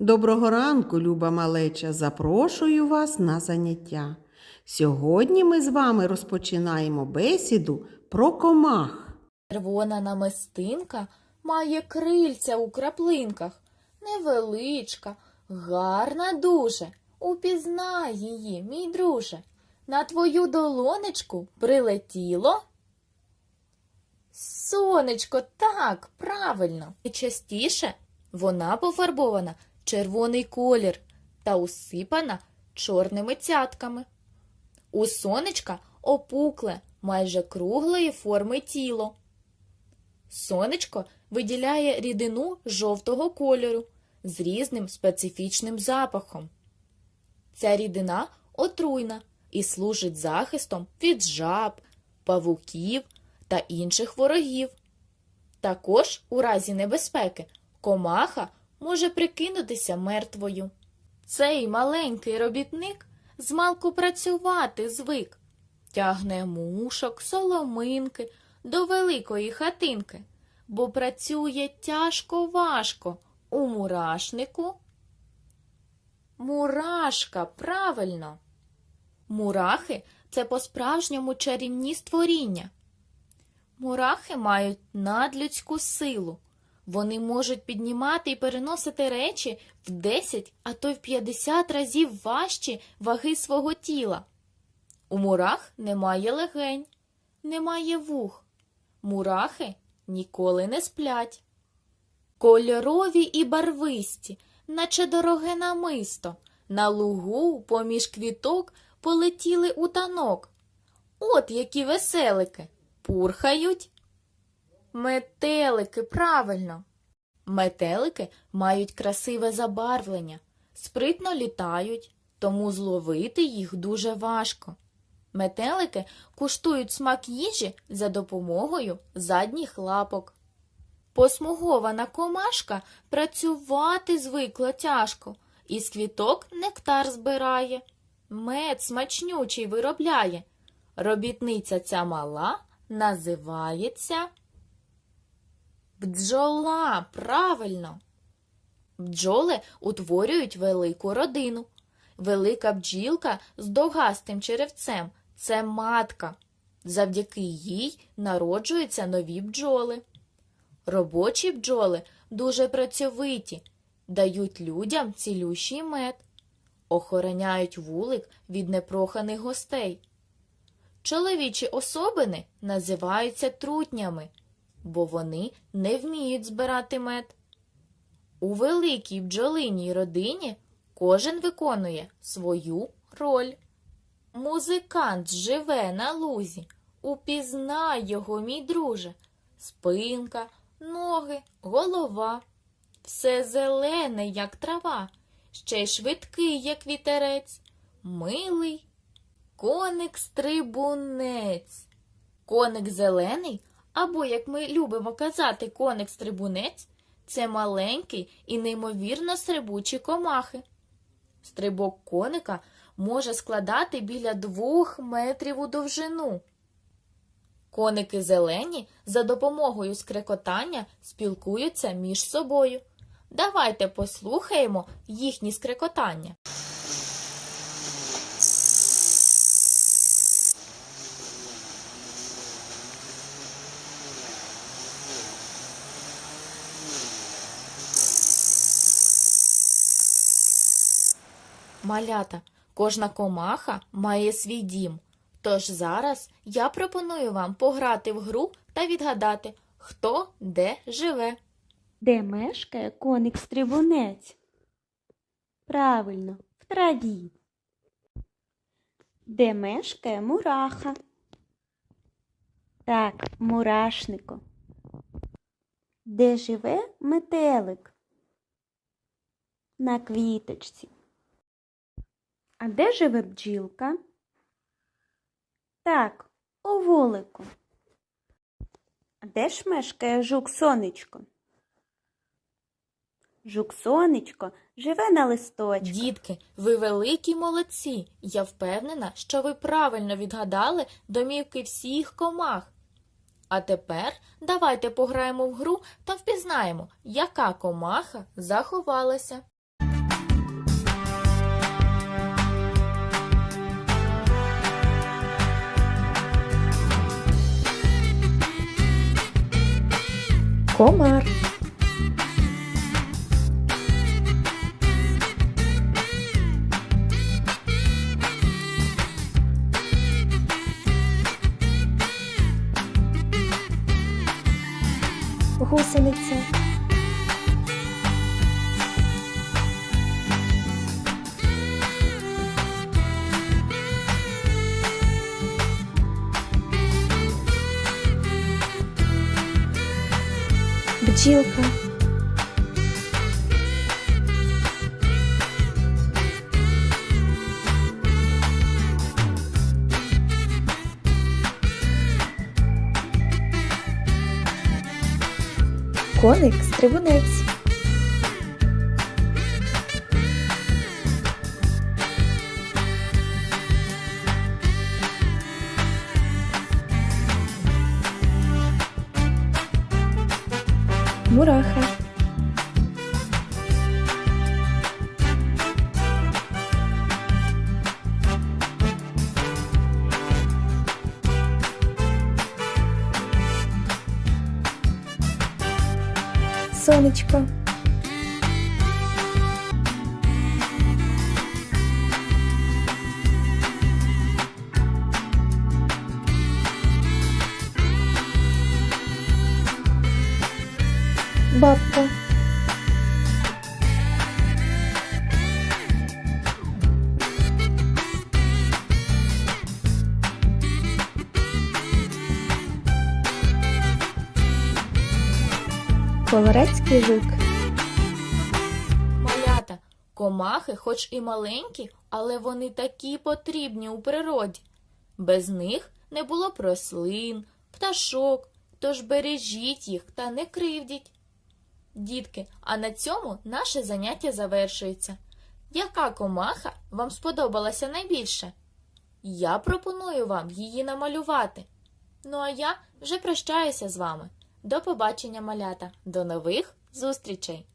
Доброго ранку, люба малеча! Запрошую вас на заняття. Сьогодні ми з вами розпочинаємо бесіду про комах. Червона намистинка має крильця у краплинках. Невеличка, гарна дуже. Упізнай її, мій друже. На твою долонечку прилетіло. Сонечко, так, правильно. І частіше вона пофарбована червоний колір та усипана чорними цятками. У сонечка опукле, майже круглої форми тіло. Сонечко виділяє рідину жовтого кольору з різним специфічним запахом. Ця рідина отруйна і служить захистом від жаб, павуків та інших ворогів. Також, у разі небезпеки, комаха може прикинутися мертвою. Цей маленький робітник змалку працювати звик, тягне мушок, соломинки до великої хатинки, бо працює тяжко важко у мурашнику. Мурашка, правильно. Мурахи це по-справжньому чарівні створіння. Мурахи мають надлюдську силу. Вони можуть піднімати і переносити речі в 10, а то й в 50 разів важчі ваги свого тіла. У мурах немає легень, немає вух. Мурахи ніколи не сплять. Кольорові і барвисті, наче дороге намисто, на лугу поміж квіток полетіли у танок. От які веселики пурхають. Метелики, правильно. Метелики мають красиве забарвлення, спритно літають, тому зловити їх дуже важко. Метелики куштують смак їжі за допомогою задніх лапок. Посмугована комашка працювати звикла тяжко, із квіток нектар збирає, мед смачнючий виробляє. Робітниця ця мала називається бджола, правильно. Бджоли утворюють велику родину. Велика бджілка з довгастим черевцем це матка. Завдяки їй народжуються нові бджоли. Робочі бджоли дуже працьовиті, дають людям цілющий мед, охороняють вулик від непроханих гостей. Чоловічі особини називаються трутнями, бо вони не вміють збирати мед. У великій бджолиній родині кожен виконує свою роль. Музикант живе на лузі, упізнай його, мій друже, спинка, ноги, голова. Все зелене, як трава, ще й швидкий, як вітерець, милий. Коник стрибунець. Коник зелений, або, як ми любимо казати, коник стрибунець, це маленький і неймовірно стрибучі комахи. Стрибок коника може складати біля двох метрів у довжину. Коники зелені за допомогою скрекотання спілкуються між собою. Давайте послухаємо їхні скрекотання. Малята, кожна комаха має свій дім. Тож зараз я пропоную вам пограти в гру та відгадати, хто де живе. Де мешкає коник стрибунець? Правильно, в траві. Де мешкає мураха? Так, мурашнику. Де живе метелик? На квіточці. А де живе бджілка? Так, у вулику. А де ж мешкає жук сонечко? Жук сонечко живе на листочку. Дітки, ви великі молодці. Я впевнена, що ви правильно відгадали домівки всіх комах. А тепер давайте пограємо в гру та впізнаємо, яка комаха заховалася. Комар. Гусениця. Бджілка. Коник стрибунець. Мураха. Сонечко. Бабка. Колорецький жук. Малята, комахи, хоч і маленькі, але вони такі потрібні у природі. Без них не було б рослин, пташок, тож бережіть їх та не кривдіть. Дітки, а на цьому наше заняття завершується. Яка комаха вам сподобалася найбільше? Я пропоную вам її намалювати. Ну а я вже прощаюся з вами. До побачення, малята, до нових зустрічей!